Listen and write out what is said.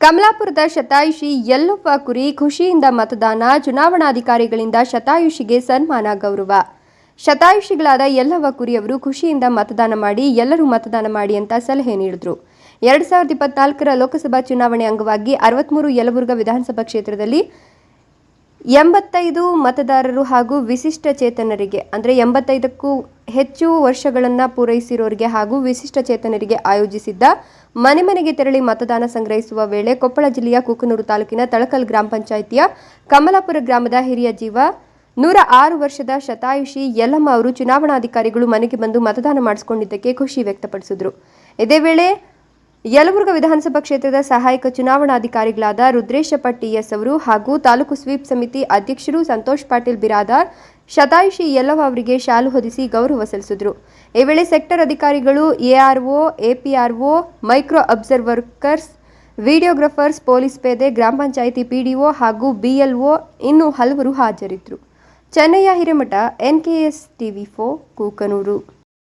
ಕಮಲಾಪುರದ ಶತಾಯುಷಿ ಯಲ್ಲಪ್ಪ ಕುರಿ ಖುಷಿಯಿಂದ ಮತದಾನ ಚುನಾವಣಾಧಿಕಾರಿಗಳಿಂದ ಶತಾಯುಷಿಗೆ ಸನ್ಮಾನ ಗೌರವ. ಶತಾಯುಷಿಗಳಾದ ಯಲ್ಲವ್ವ ಕುರಿಯವರು ಖುಷಿಯಿಂದ ಮತದಾನ ಮಾಡಿ, ಎಲ್ಲರೂ ಮತದಾನ ಮಾಡಿ ಅಂತ ಸಲಹೆ ನೀಡಿದ್ರು. ಎರಡು ಸಾವಿರದ ಇಪ್ಪತ್ನಾಲ್ಕರ ಲೋಕಸಭಾ ಚುನಾವಣೆ ಅಂಗವಾಗಿ ಅರವತ್ಮೂರು ಯಲಬುರ್ಗ ವಿಧಾನಸಭಾ ಕ್ಷೇತ್ರದಲ್ಲಿ ಎಂಬತ್ತೈದು ಮತದಾರರು ಹಾಗೂ ವಿಶಿಷ್ಟ ಚೇತನರಿಗೆ, ಅಂದರೆ ಎಂಬತ್ತೈದಕ್ಕೂ ಹೆಚ್ಚು ವರ್ಷಗಳನ್ನು ಪೂರೈಸಿರೋರಿಗೆ ಹಾಗೂ ವಿಶಿಷ್ಟ ಚೇತನರಿಗೆ ಆಯೋಜಿಸಿದ್ದ ಮನೆ ಮನೆಗೆ ತೆರಳಿ ಮತದಾನ ಸಂಗ್ರಹಿಸುವ ವೇಳೆ ಕೊಪ್ಪಳ ಜಿಲ್ಲೆಯ ಕುಕನೂರು ತಾಲೂಕಿನ ತಳಕಲ್ ಗ್ರಾಮ ಪಂಚಾಯಿತಿಯ ಕಮಲಾಪುರ ಗ್ರಾಮದ ಹಿರಿಯ ಜೀವ, ನೂರ ಆರು ವರ್ಷದ ಶತಾಯುಷಿ ಯಲ್ಲಮ್ಮ ಅವರು ಚುನಾವಣಾಧಿಕಾರಿಗಳು ಮನೆಗೆ ಬಂದು ಮತದಾನ ಮಾಡಿಸಿಕೊಂಡಿದ್ದಕ್ಕೆ ಖುಷಿ ವ್ಯಕ್ತಪಡಿಸಿದರು. ಇದೇ ವೇಳೆ ಯಲಬುರ್ಗ ವಿಧಾನಸಭಾ ಕ್ಷೇತ್ರದ ಸಹಾಯಕ ಚುನಾವಣಾಧಿಕಾರಿಗಳಾದ ರುದ್ರೇಶ ಪಟ್ಟಿ ಟಿಎಸ್ ಅವರು ಹಾಗೂ ತಾಲೂಕು ಸ್ವೀಪ್ ಸಮಿತಿ ಅಧ್ಯಕ್ಷರು ಸಂತೋಷ್ ಪಾಟೀಲ್ ಬಿರಾದಾರ್ ಶತಾಯುಷಿ ಯಲ್ಲವ ಅವರಿಗೆ ಶಾಲು ಹೊದಿಸಿ ಗೌರವ ಸಲ್ಲಿಸಿದರು. ಈ ವೇಳೆ ಸೆಕ್ಟರ್ ಅಧಿಕಾರಿಗಳು ARO APRO micro observers, videographers, police ಪೇದೆ, ಗ್ರಾಮ ಪಂಚಾಯಿತಿ ಪಿಡಿಒ ಹಾಗೂ ಬಿಎಲ್ಒ ಇನ್ನೂ ಹಲವರು ಹಾಜರಿದ್ದರು ಚೆನ್ನಯ್ಯ ಹಿರೇಮಠ ಎನ್ಕೆಎಸ್ ಟಿವಿ ಫೋ ಕೂಕನೂರು.